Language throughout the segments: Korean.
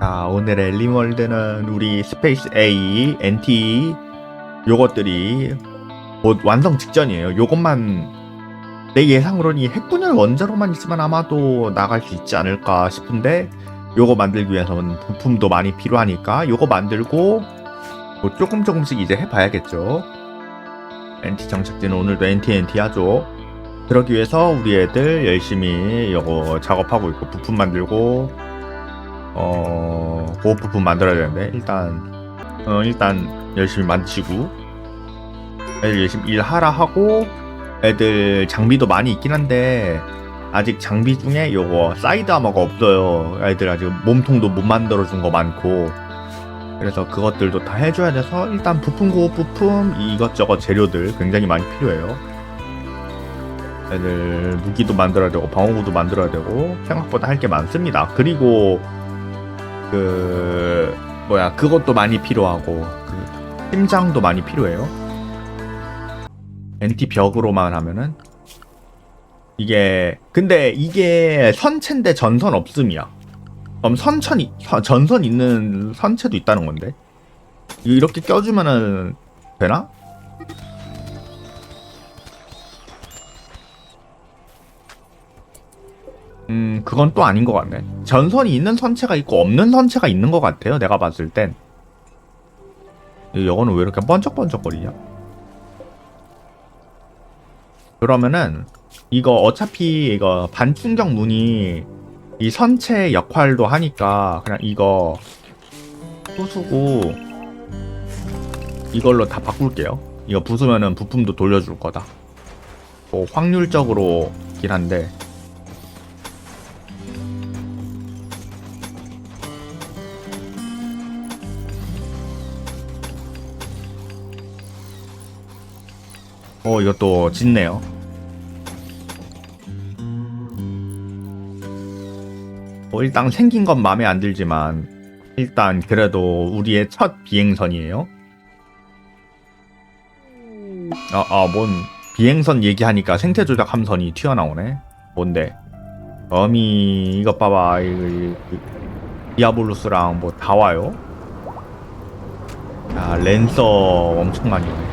자, 오늘의 리월드는 우리 스페이스 A, NT 요것들이 곧 완성 직전이에요. 요것만 내 예상으로는 이 핵분열 원자로만 있으면 아마도 나갈 수 있지 않을까 싶은데 요거 만들기 위해서는 부품도 많이 필요하니까 요거 만들고 뭐 조금 조금씩 이제 해봐야겠죠. NT 정착지는 오늘도 NT NT 하죠. 그러기 위해서 우리 애들 열심히 요거 작업하고 있고 부품 만들고 어 보호 부품 만들어야 되는데 일단 어 일단 열심히 만드시고 애들 열심히 일하라 하고 애들 장비도 많이 있긴 한데 아직 장비 중에 요거 사이드 아머가 없어요. 애들 아직 몸통도 못 만들어 준 거 많고. 그래서 그것들도 다 해줘야 돼서 일단 부품 고급 부품 이것저것 재료들 굉장히 많이 필요해요. 애들 무기도 만들어야 되고 방어구도 만들어야 되고 생각보다 할 게 많습니다. 그리고 그 뭐야 그것도 많이 필요하고 그 심장도 많이 필요해요. NT 벽으로만 하면은 이게 근데 이게 선체인데 전선 없음이야. 그럼 선천 이- 선- 전선 있는 선체도 있다는 건데 이렇게 껴주면은 되나? 음, 그건 또 아닌 것 같네. 전선이 있는 선체가 있고 없는 선체가 있는 것 같아요. 내가 봤을 땐. 이 영어는 왜 이렇게 번쩍번쩍거리냐? 그러면은 이거 어차피 이거 반충격 문이 이 선체 역할도 하니까 그냥 이거 부수고 이걸로 다 바꿀게요. 이거 부수면은 부품도 돌려줄 거다. 뭐 확률적으로긴 한데 어 이것도 짓네요. 뭐 일단 생긴 건 마음에 안 들지만 일단 그래도 우리의 첫 비행선이에요. 아아뭔 비행선 얘기하니까 생태 조작 함선이 튀어나오네. 뭔데? 어미 이것 봐봐. 이, 이, 이, 디아블루스랑 뭐 다 와요? 야 랜서 엄청 많이 오네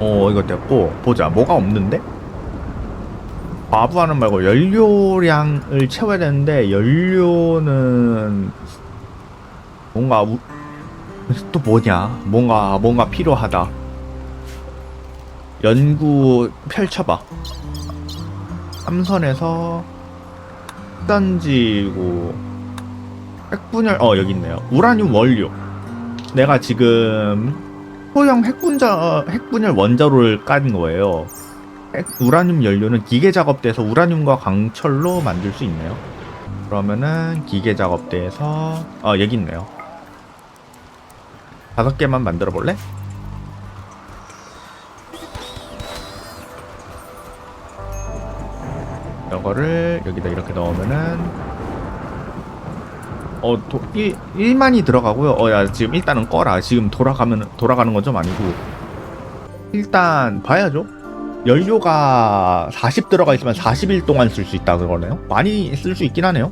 어 이거 됐고 보자. 뭐가 없는데? 과부하는 말고 연료량을 채워야 되는데 연료는 뭔가 우... 또 뭐냐? 뭔가 뭔가 필요하다. 연구 펼쳐봐. 삼선에서 던지고 핵분열 어 여기 있네요. 우라늄 원료. 내가 지금 소형 핵분자, 핵분열 원자로를 깐 거예요. 핵, 우라늄 연료는 기계 작업대에서 우라늄과 강철로 만들 수 있네요. 그러면은 기계 작업대에서 아 여기 있네요. 다섯 개만 만들어 볼래? 이거를 여기다 이렇게 넣으면은 어, 도, 1, 1만이 들어가고요. 어, 야, 지금 일단은 꺼라. 지금 돌아가면, 돌아가는 건 좀 아니고. 일단, 봐야죠. 연료가 40 들어가 있으면 40일 동안 쓸 수 있다 그러네요. 많이 쓸 수 있긴 하네요.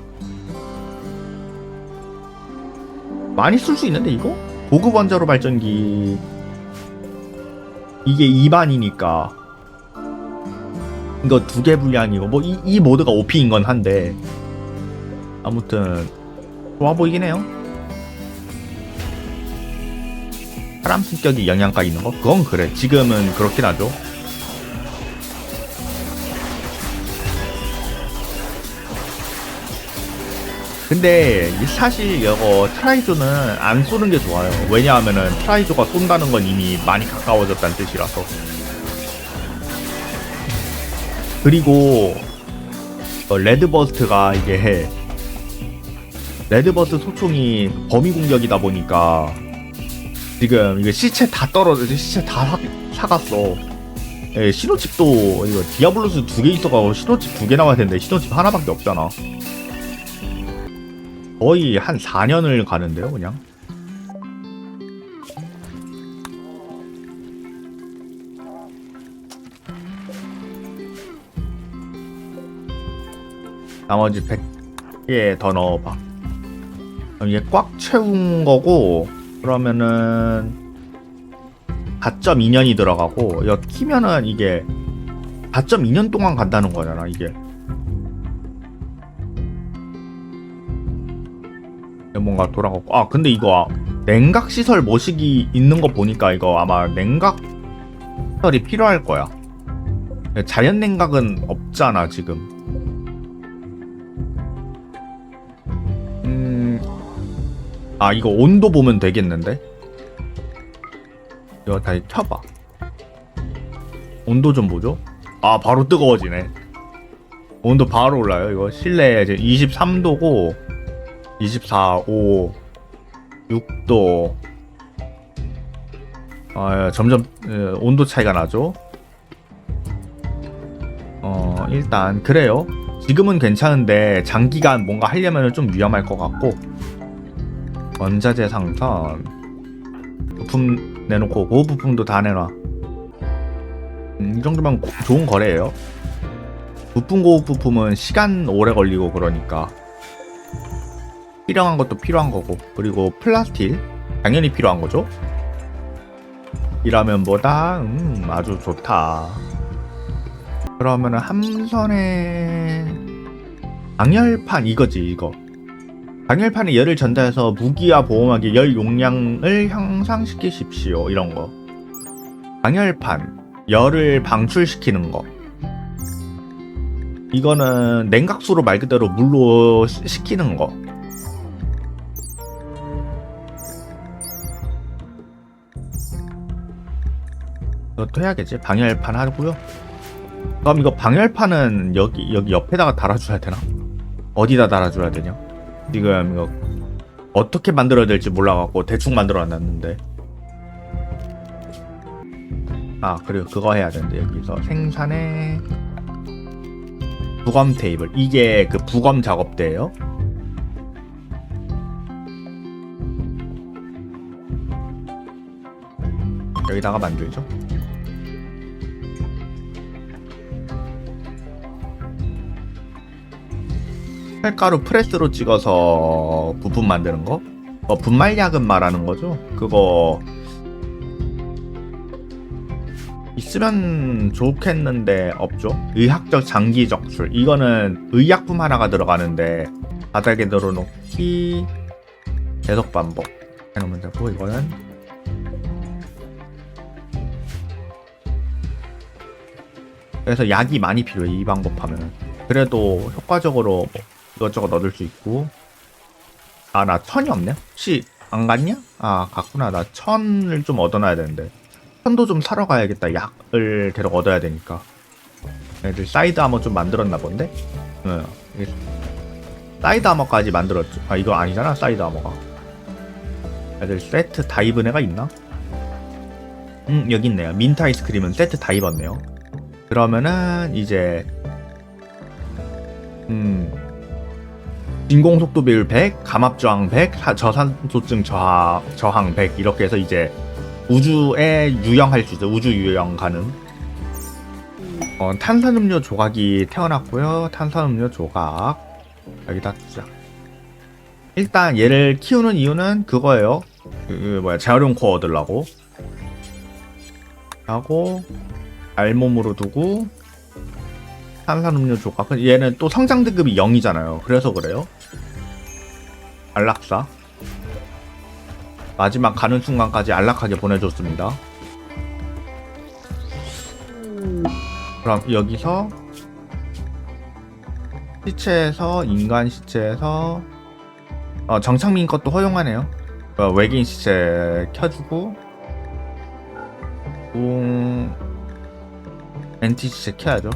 많이 쓸 수 있는데, 이거? 고급 원자로 발전기. 이게 2만이니까. 이거 두 개 분량이고, 뭐, 이, 이 모드가 OP인 건 한데. 아무튼, 좋아 보이긴 해요. 사람 성격이 영향가 있는 거? 그건 그래. 지금은 그렇긴 하죠. 근데 이 사실 이거 트라이조는 안 쏘는 게 좋아요. 왜냐하면은 트라이조가 쏜다는 건 이미 많이 가까워졌다는 뜻이라서. 그리고 어, 레드버스트가 이게 레드버스 소총이 범위 공격이다 보니까 지금 이거 시체 다 떨어져 시체 다 사, 사갔어. 예, 신호칩도 이거 디아블로스 두 개 있어가지고 신호칩 두개 나와야 되는데 신호칩 하나밖에 없잖아. 거의 한 4년을 가는데요, 그냥. 나머지 100 예, 더 넣어봐. 이게 꽉 채운 거고, 그러면은 4.2년이 들어가고, 이거 키면은 이게 4.2년 동안 간다는 거잖아, 이게. 뭔가 돌아가고, 아, 근데 이거 냉각 시설 모식이 있는 거 보니까 이거 아마 냉각 시설이 필요할 거야. 자연 냉각은 없잖아, 지금. 아, 이거 온도 보면 되겠는데? 이거 다시 켜봐. 온도 좀 보죠? 아, 바로 뜨거워지네. 온도 바로 올라요. 이거 실내 이제 23도고, 24, 5, 6도. 아, 점점 예, 온도 차이가 나죠? 어, 일단 그래요. 지금은 괜찮은데 장기간 뭔가 하려면 좀 위험할 것 같고 원자재 상선 부품 내놓고 고급 부품도 다 내놔. 음, 이 정도면 고- 좋은 거래예요. 부품 고급 부품은 시간 오래 걸리고 그러니까 필요한 것도 필요한 거고 그리고 플라스틸 당연히 필요한 거죠. 이라면보다 음, 아주 좋다. 그러면은 함선의 방열판 이거지 이거. 방열판에 열을 전달해서 무기와 보호막의 열 용량을 향상시키십시오 이런 거. 방열판 열을 방출시키는 거. 이거는 냉각수로 말 그대로 물로 시- 식히는 거. 이것도 해야겠지. 방열판 하고요. 그럼 이거 방열판은 여기 여기 옆에다가 달아줘야 되나? 어디다 달아줘야 되냐? 지금 이거 어떻게 만들어야 될지 몰라갖고 대충 만들어놨는데. 아 그리고 그거 해야 되는데 여기서 생산의 부검 테이블 이게 그 부검 작업대예요. 여기다가 만들죠. 쌀가루 프레스로 찍어서 부품 만드는 거? 어, 분말약은 말하는 거죠? 그거 있으면 좋겠는데 없죠? 의학적 장기 적출 이거는 의약품 하나가 들어가는데 바닥에 늘어놓기 계속 반복 해놓으면 되고 이거는 그래서 약이 많이 필요해 이 방법 하면은 그래도 효과적으로 뭐 이것저것 얻을 수 있고. 아 나 천이 없네? 혹시 안 갔냐? 아 갔구나. 나 천을 좀 얻어놔야 되는데. 천도 좀 사러 가야겠다. 약을 계속 얻어야 되니까. 애들 사이드 아머 좀 만들었나 본데? 응 사이드 아머까지 만들었죠 아 이거 아니잖아 사이드 아머가. 애들 세트 다 입은 애가 있나? 음 여기 있네요. 민트 아이스크림은 세트 다 입었네요. 그러면은 이제 음 진공 속도 비율 100, 감압 저항 100, 하- 저산소증 저하, 저항 100 이렇게 해서 이제 우주에 유영할 수 있어. 우주 유영 가능. 어, 탄산음료 조각이 태어났고요. 탄산음료 조각 여기다 두자. 일단 얘를 키우는 이유는 그거예요. 그, 그 뭐야 재활용 코어 얻으려고 하고 알몸으로 두고 탄산음료 조각 얘는 또 성장 등급이 0이잖아요. 그래서 그래요. 안락사 마지막 가는 순간까지 안락하게 보내줬습니다. 그럼 여기서 시체에서 인간 시체에서 어, 정창민 것도 허용하네요. 어, 외계인 시체 켜주고 음, NT 시체 켜야죠.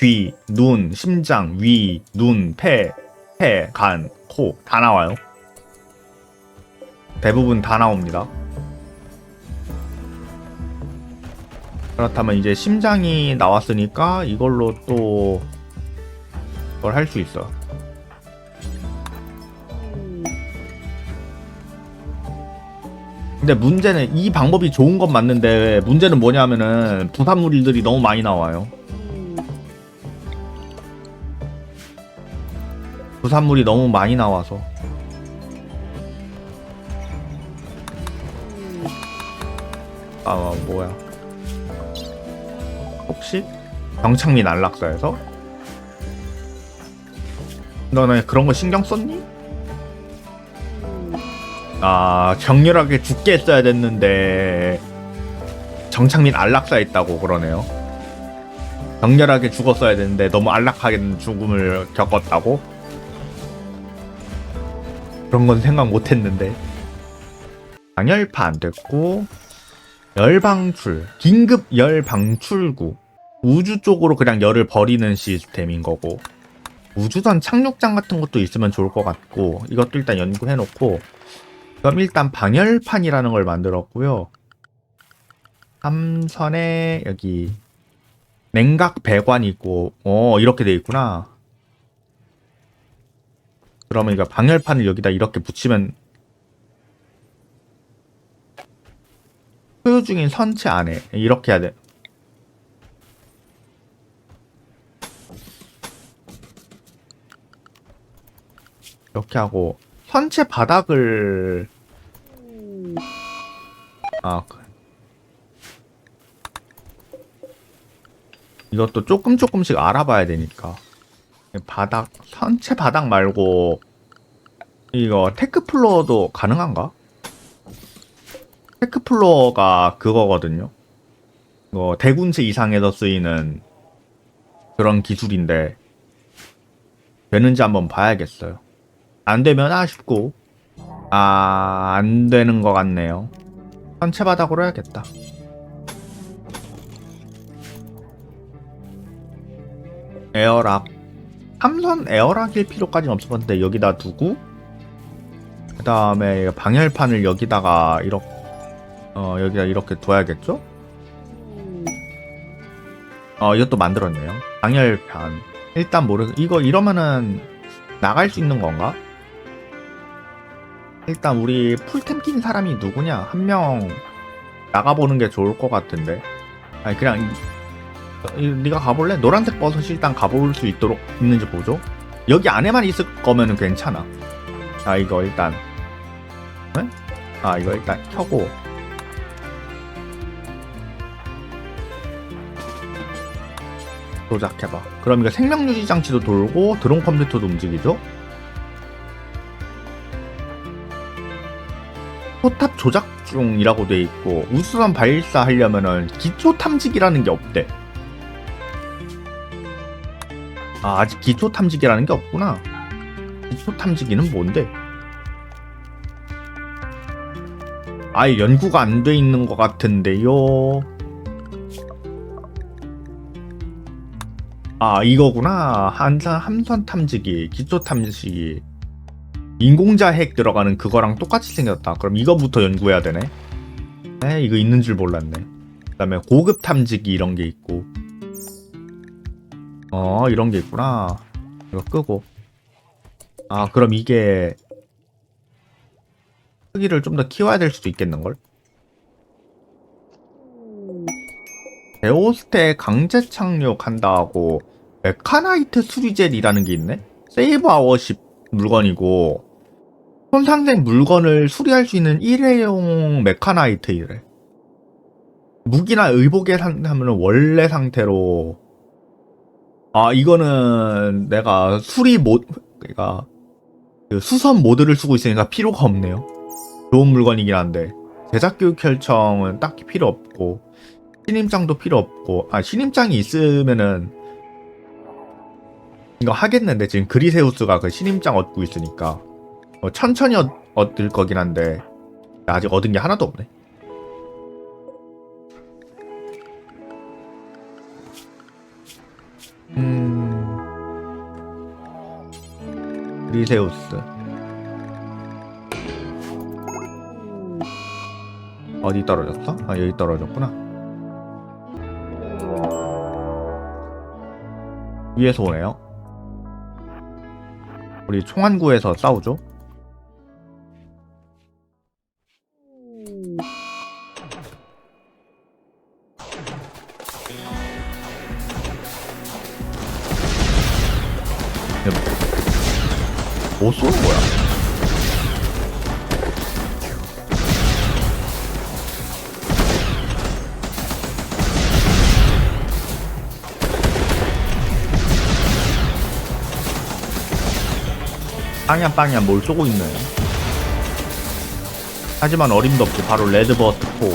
귀, 눈, 심장, 위, 눈, 폐, 폐, 간, 코 다 나와요. 대부분 다 나옵니다. 그렇다면 이제 심장이 나왔으니까 이걸로 또 그걸 할수 있어. 근데 문제는 이 방법이 좋은 건 맞는데 문제는 뭐냐면은 부산물들이 너무 많이 나와요. 부산물이 너무 많이 나와서 아 뭐야 혹시 정창민 안락사에서 너네 그런 거 신경 썼니? 아 격렬하게 죽게 했어야 됐는데 정창민 안락사 했다고 그러네요. 격렬하게 죽었어야 됐는데 너무 안락하게 죽음을 겪었다고? 그런 건 생각 못 했는데 방열파 안 됐고 열방출 긴급 열방출구 우주 쪽으로 그냥 열을 버리는 시스템인 거고 우주선 착륙장 같은 것도 있으면 좋을 것 같고 이것도 일단 연구해 놓고 그럼 일단 방열판이라는 걸 만들었고요. 함선에 여기 냉각 배관이 있고 어 이렇게 돼 있구나. 그러면 이거 방열판을 여기다 이렇게 붙이면 소요 중인 선체 안에 이렇게 해야 돼. 이렇게 하고 선체 바닥을 아 그- 이것도 조금 조금씩 알아봐야 되니까 바닥 선체 바닥 말고 이거 테크 플로어도 가능한가? 테크 플로어가 그거거든요. 이거 대군체 이상에서 쓰이는 그런 기술인데 되는지 한번 봐야겠어요. 안 되면 아쉽고 아, 안 되는 것 같네요. 선체 바닥으로 해야겠다. 에어락. 삼선 에어락일 필요까지는 없었는데 여기다 두고 그 다음에 방열판을 여기다가 이렇게 어 여기다 이렇게 둬야겠죠? 어 이것도 만들었네요. 방열판. 일단 모르 이거 이러면은 나갈 수 있는 건가? 일단 우리 풀템 낀 사람이 누구냐? 한 명 나가보는 게 좋을 것 같은데. 아니 그냥 네가 가볼래? 노란색 버섯이 일단 가볼 수 있도록 있는지 보죠. 여기 안에만 있을 거면은 괜찮아. 자 이거 일단 네? 아 이거 일단 켜고 조작해봐. 그럼 이거 생명유지 장치도 돌고 드론 컴퓨터도 움직이죠? 포탑 조작 중이라고 돼 있고 우수선 발사하려면은 기초 탐지기라는 게 없대. 아 아직 기초 탐지기라는 게 없구나. 기초 탐지기는 뭔데? 아예 연구가 안 돼 있는 것 같은데요. 아 이거구나. 한산 함선 탐지기, 기초 탐지기. 인공자 핵 들어가는 그거랑 똑같이 생겼다. 그럼 이거부터 연구해야 되네. 에 이거 있는 줄 몰랐네. 그 다음에 고급 탐지기 이런 게 있고. 어 이런 게 있구나. 이거 끄고. 아 그럼 이게 크기를 좀 더 키워야 될 수도 있겠는 걸. 에오스테 강제 착륙한다고 메카나이트 수리젤이라는 게 있네. 세이브 아워십 물건이고 손상된 물건을 수리할 수 있는 일회용 메카나이트 이래. 무기나 의복에 상하면 원래 상태로 아 이거는 내가 수리 모 그러니까 그 수선 모드를 쓰고 있으니까 필요가 없네요. 좋은 물건이긴 한데 제작 교육 결정은 딱히 필요 없고 신임장도 필요 없고 아 신임장이 있으면은 이거 하겠는데 지금 그리세우스가 그 신임장 얻고 있으니까 어, 천천히 얻, 얻을 거긴 한데 아직 얻은 게 하나도 없네. 음. 리세우스. 어디 떨어졌어? 아 여기 떨어졌구나. 위에서 오네요. 우리 총안구에서 싸우죠? 뭐 쏘는 거야? 빵야 빵야 뭘 쏘고 있네. 하지만 어림도 없이 바로 레드버스트 포.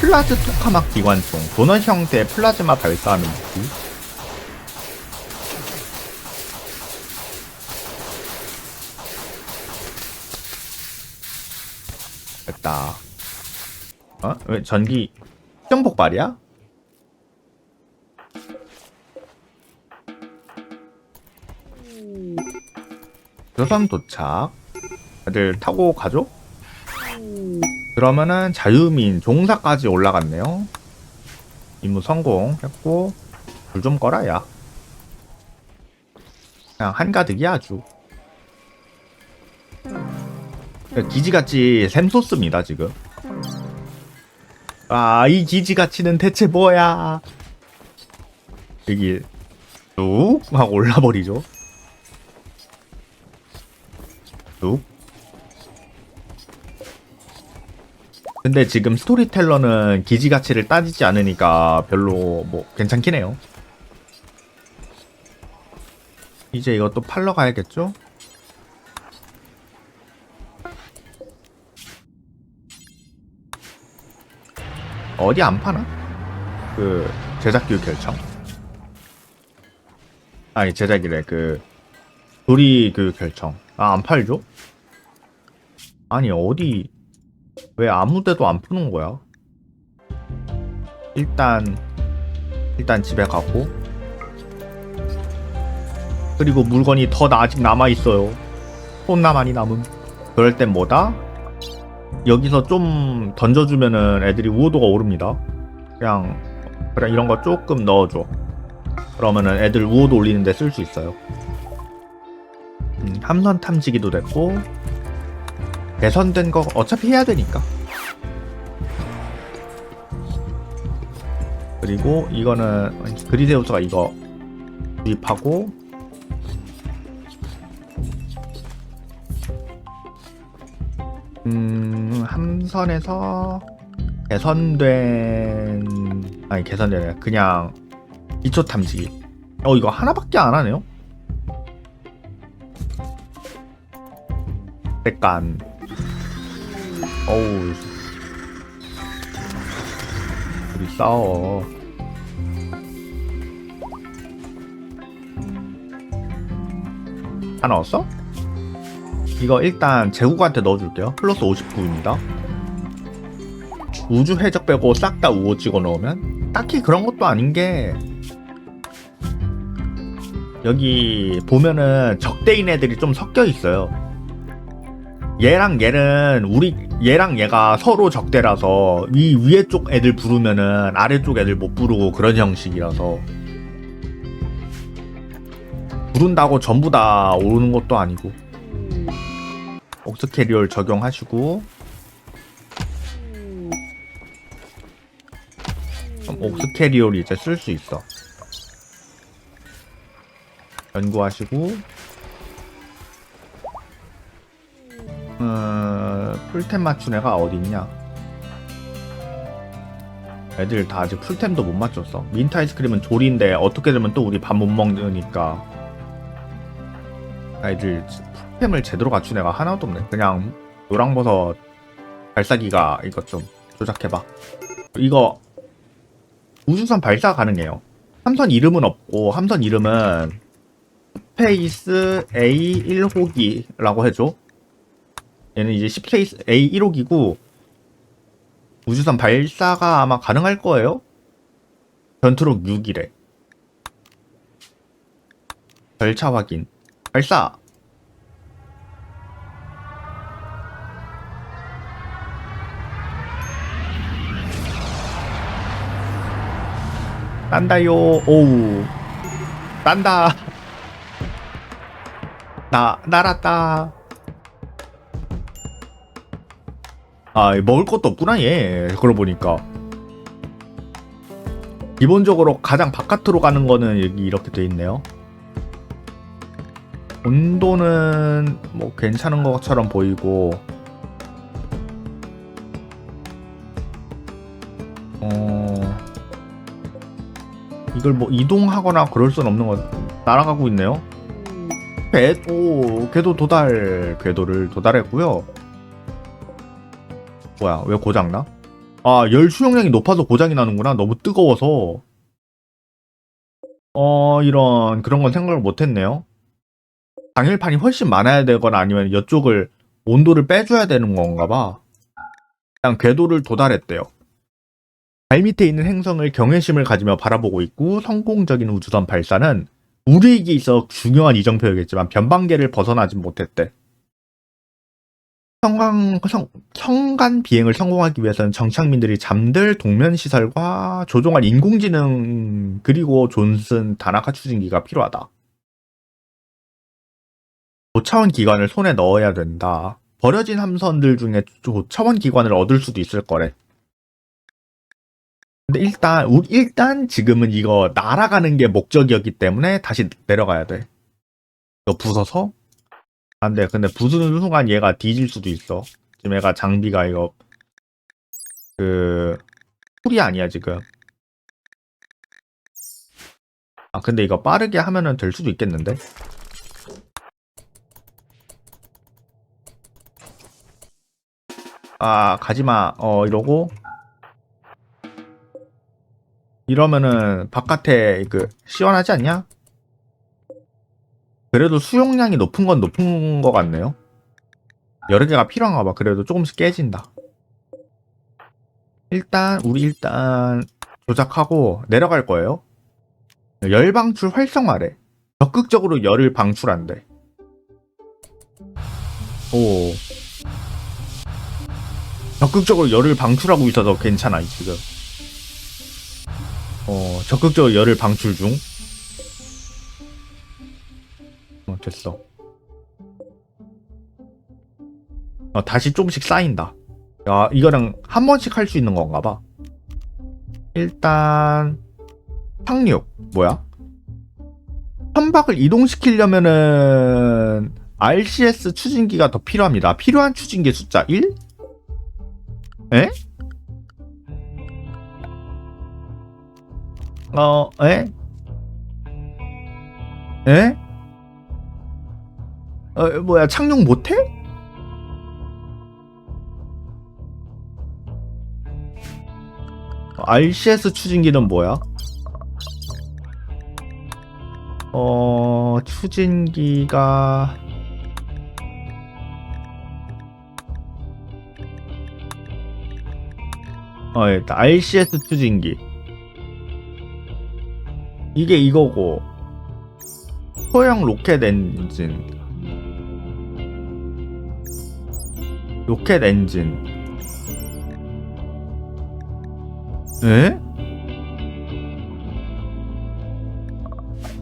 플, 플라즈 토카막 기관총 도넛 형태의 플라즈마 발사하는 무기 됐다 어? 왜 전기 수정 폭발이야? 조선 도착 애들 타고 가죠? 그러면은 자유민 종사까지 올라갔네요. 임무 성공했고 불 좀 꺼라 야. 그냥 한가득이 아주. 기지같이 샘솟습니다 지금. 아 이 기지가치는 대체 뭐야? 여기 뚝 하고 올라버리죠. 뚝. 근데 지금 스토리텔러는 기지 가치를 따지지 않으니까 별로 뭐 괜찮긴 해요. 이제 이것도 팔러 가야겠죠? 어디 안 파나? 그 제작규 결정? 아니 제작이래 그 조리 그 결정 아 안 팔죠? 아니 어디 왜 아무 데도 안 푸는 거야? 일단 일단 집에 가고 그리고 물건이 더 나- 아직 남아 있어요. 혼나 많이 남음. 그럴 땐 뭐다? 여기서 좀 던져주면은 애들이 우호도가 오릅니다. 그냥 그냥 이런 거 조금 넣어줘. 그러면은 애들 우호도 올리는데 쓸 수 있어요. 음, 함선 탐지기도 됐고 개선된 거 어차피 해야 되니까. 그리고 이거는 그리데우스가 이거 구입하고 음 함선에서 개선된 아니 개선된 그냥 기초 탐지기. 어 이거 하나밖에 안 하네요? 약간 어우. 우리 싸워. 다 넣었어? 이거 일단 제국한테 넣어줄게요. 플러스 59입니다. 우주 해적 빼고 싹 다 우호 찍어 넣으면? 딱히 그런 것도 아닌 게. 여기 보면은 적대인 애들이 좀 섞여 있어요 얘랑 얘는 우리 얘랑 얘가 서로 적대라서 위 위에 쪽 애들 부르면은 아래쪽 애들 못 부르고 그런 형식이라서 부른다고 전부 다 오르는 것도 아니고. 옥스 캐리얼 적용하시고. 옥스 캐리얼이 이제 쓸 수 있어. 연구하시고 풀템 맞춘 애가 어딨냐? 애들 다 아직 풀템도 못 맞췄어. 민트 아이스크림은 조리인데 어떻게 되면 또 우리 밥 못 먹으니까 애들 풀템을 제대로 갖춘 애가 하나도 없네. 그냥 노랑버섯 발사기가 이것 좀 조작해봐. 이거 우주선 발사 가능해요. 함선 이름은 없고 함선 이름은 스페이스 A 1호기라고 해줘. 얘는 이제 10세이스 A1호기고 우주선 발사가 아마 가능할 거예요. 전투력 6이래. 절차 확인. 발사. 딴다요. 오우. 딴다. 나 날았다. 아 먹을 것도 없구나 얘 그러고 보니까 기본적으로 가장 바깥으로 가는 거는 여기 이렇게 돼 있네요. 온도는 뭐 괜찮은 것처럼 보이고 어 이걸 뭐 이동하거나 그럴 순 없는 것 날아가고 있네요. 궤도 궤도 도달 궤도를 도달했고요. 뭐야 왜 고장나? 아 열 수용량이 높아서 고장이 나는구나 너무 뜨거워서 어 이런 그런 건 생각을 못했네요. 당일판이 훨씬 많아야 되거나 아니면 이쪽을 온도를 빼줘야 되는 건가 봐. 그냥 궤도를 도달했대요. 발 밑에 있는 행성을 경외심을 가지며 바라보고 있고 성공적인 우주선 발사는 우리에게 있어 중요한 이정표였겠지만 변방계를 벗어나진 못했대. 성간, 성, 성간 비행을 성공하기 위해서는 정착민들이 잠들 동면 시설과 조종할 인공지능 그리고 존슨 다나카 추진기가 필요하다. 고차원 기관을 손에 넣어야 된다. 버려진 함선들 중에 고차원 기관을 얻을 수도 있을 거래. 근데 일단 우- 일단 지금은 이거 날아가는 게 목적이었기 때문에 다시 내려가야 돼. 이거 부숴서 안 돼. 근데 부수는 순간 얘가 뒤질 수도 있어. 지금 얘가 장비가 이거 그 풀이 아니야 지금. 아 근데 이거 빠르게 하면은 될 수도 있겠는데? 아 가지마. 어 이러고 이러면은 바깥에 그 시원하지 않냐? 그래도 수용량이 높은 건 높은 것 같네요. 여러 개가 필요한가 봐. 그래도 조금씩 깨진다. 일단 우리 일단 조작하고 내려갈 거예요. 열 방출 활성화래. 적극적으로 열을 방출한대. 오. 적극적으로 열을 방출하고 있어서 괜찮아 지금. 어, 적극적으로 열을 방출 중. 어, 됐어. 어, 다시 조금씩 쌓인다. 야, 이거랑 한 번씩 할 수 있는 건가 봐. 일단, 착륙. 뭐야? 선박을 이동시키려면은, RCS 추진기가 더 필요합니다. 필요한 추진기 숫자 1? 에? 어, 에? 에? 어, 뭐야, 착륙 못해? RCS 추진기는 뭐야? 어, 추진기가 어, RCS 추진기 이게 이거고 소형 로켓 엔진 로켓 엔진 에?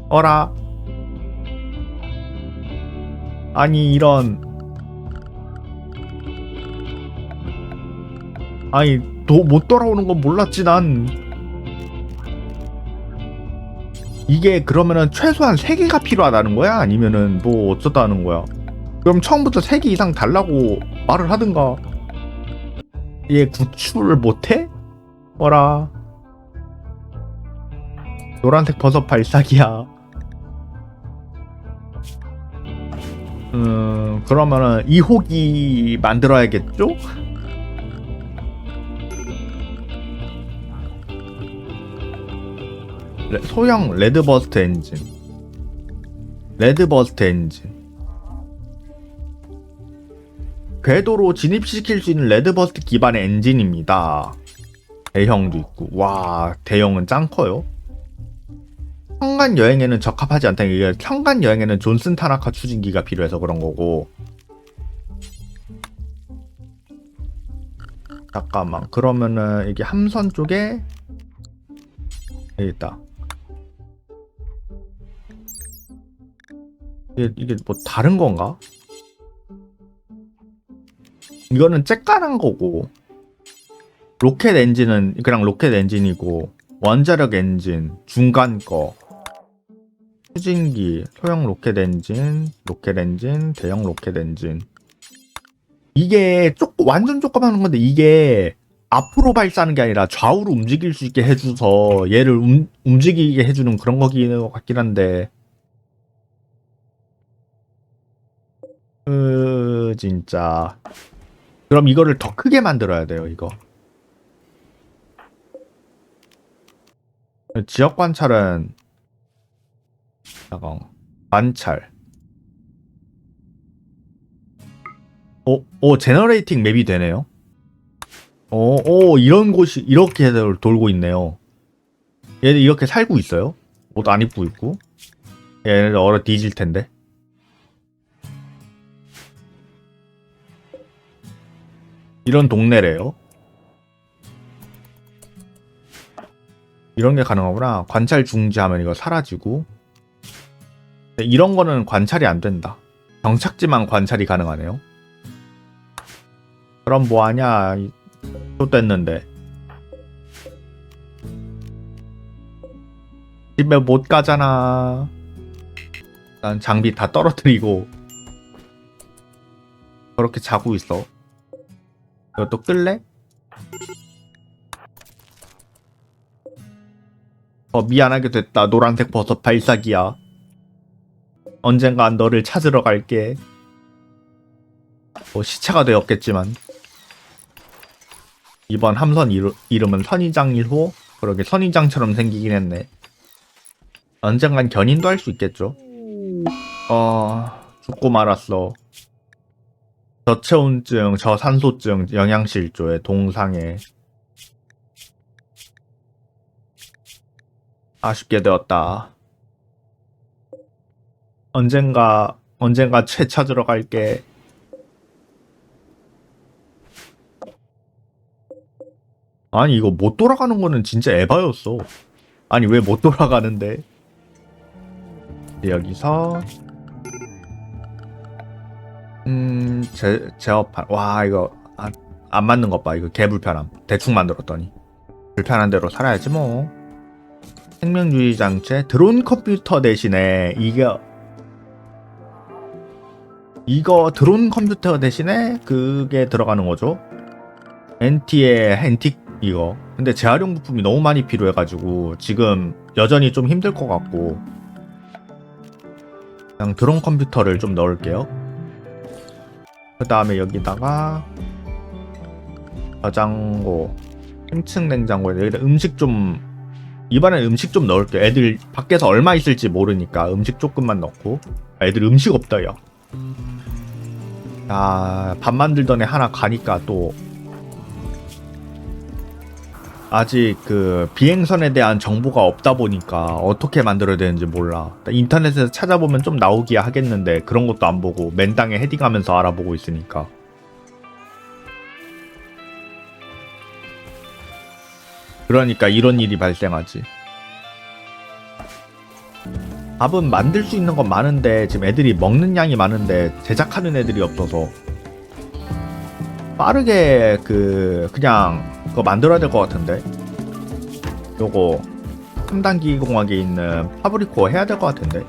어라 아니 이런 아니 도, 못 돌아오는 건 몰랐지 난 이게 그러면은 최소한 3개가 필요하다는 거야? 아니면은 뭐 어쩌다는 거야? 그럼 처음부터 3개 이상 달라고 말을 하든가. 얘 구출을 못해? 어라. 노란색 버섯 발사기야. 음 그러면은 2호기 만들어야겠죠? 레- 소형 레드버스트 엔진. 레드버스트 엔진 궤도로 진입시킬 수 있는 레드버스트 기반의 엔진입니다. 대형도 있고. 와 대형은 짱 커요. 현관 여행에는 적합하지 않다. 이게 현관 여행에는 존슨 타나카 추진기가 필요해서 그런 거고. 잠깐만. 그러면은 이게 함선 쪽에 여기 있다. 이게, 이게 뭐 다른 건가? 이거는 쬐깐한 거고 로켓 엔진은 그냥 로켓 엔진이고 원자력 엔진, 중간 거, 추진기, 소형 로켓 엔진, 로켓 엔진, 대형 로켓 엔진. 이게 쪼, 완전 조그마한 건데 이게 앞으로 발사하는 게 아니라 좌우로 움직일 수 있게 해줘서 얘를 움, 움직이게 해주는 그런 거기는 것 같긴 한데 으 진짜 그럼 이거를 더 크게 만들어야 돼요 이거. 지역 관찰은 잠깐 관찰. 오, 오 제너레이팅 맵이 되네요. 오, 오 이런 곳이 이렇게 돌- 돌고 있네요. 얘들 이렇게 살고 있어요? 옷 안 입고 있고? 얘네들 얼어 뒤질 텐데 이런 동네래요. 이런 게 가능하구나. 관찰 중지하면 이거 사라지고. 이런 거는 관찰이 안 된다. 정착지만 관찰이 가능하네요. 그럼 뭐하냐. 이- 또 됐는데. 집에 못 가잖아. 난 장비 다 떨어뜨리고. 그렇게 자고 있어. 이것도 끌래? 어 미안하게 됐다. 노란색 버섯 발사기야. 언젠간 너를 찾으러 갈게. 뭐 시체가 되었겠지만. 이번 함선 이루, 이름은 선의장 1호? 그러게 선의장처럼 생기긴 했네. 언젠간 견인도 할 수 있겠죠? 어 죽고 말았어 저체온증, 저산소증, 영양실조에 동상에 아쉽게 되었다. 언젠가 언젠가 채 찾으러 갈게. 아니 이거 못 돌아가는 거는 진짜 에바였어. 아니 왜 못 돌아가는데? 여기서 음, 제, 제어판. 와, 이거, 아, 안 맞는 것 봐. 이거 개 불편함. 대충 만들었더니. 불편한 대로 살아야지, 뭐. 생명주의 장치, 드론 컴퓨터 대신에, 이거, 이거 드론 컴퓨터 대신에 그게 들어가는 거죠. NT의 엔틱, 이거. 근데 재활용 부품이 너무 많이 필요해가지고, 지금 여전히 좀 힘들 것 같고, 그냥 드론 컴퓨터를 좀 넣을게요. 그 다음에 여기다가 저장고 1층 냉장고에 여기다 음식 좀 이번엔 음식 좀 넣을게요. 애들 밖에서 얼마 있을지 모르니까 음식 조금만 넣고. 아, 애들 음식 없다 야밥 만들던 애 하나 가니까 또 아직 그 비행선에 대한 정보가 없다 보니까 어떻게 만들어야 되는지 몰라. 인터넷에서 찾아보면 좀 나오기야 하겠는데 그런 것도 안 보고 맨땅에 헤딩하면서 알아보고 있으니까. 그러니까 이런 일이 발생하지. 밥은 만들 수 있는 건 많은데 지금 애들이 먹는 양이 많은데 제작하는 애들이 없어서 빠르게 그 그냥 그거 만들어야 될 것 같은데 요거 3단기 공학에 있는 파브리코 해야 될 것 같은데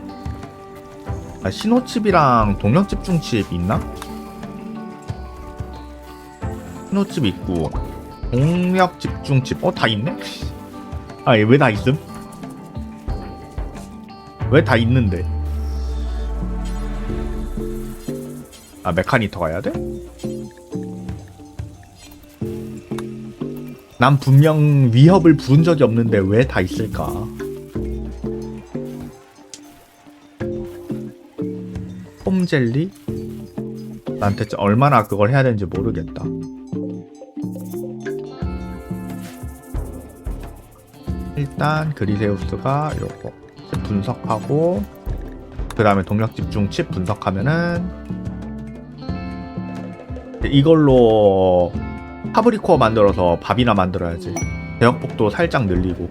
아, 신호칩이랑 동력 집 중칩 있나? 신호칩 있고 동력 집 중칩 어 다 있네? 아니 왜다 있음? 왜 다 있는데? 아 메카니터 가야 돼? 난 분명 위협을 부른 적이 없는데 왜 다 있을까? 폼젤리? 난 대체 얼마나 그걸 해야 되는지 모르겠다. 일단 그리세우스가 요거 칩 분석하고 그 다음에 동력 집중 칩 분석하면은 이걸로 파브리코어 만들어서 밥이나 만들어야지. 대역폭도 살짝 늘리고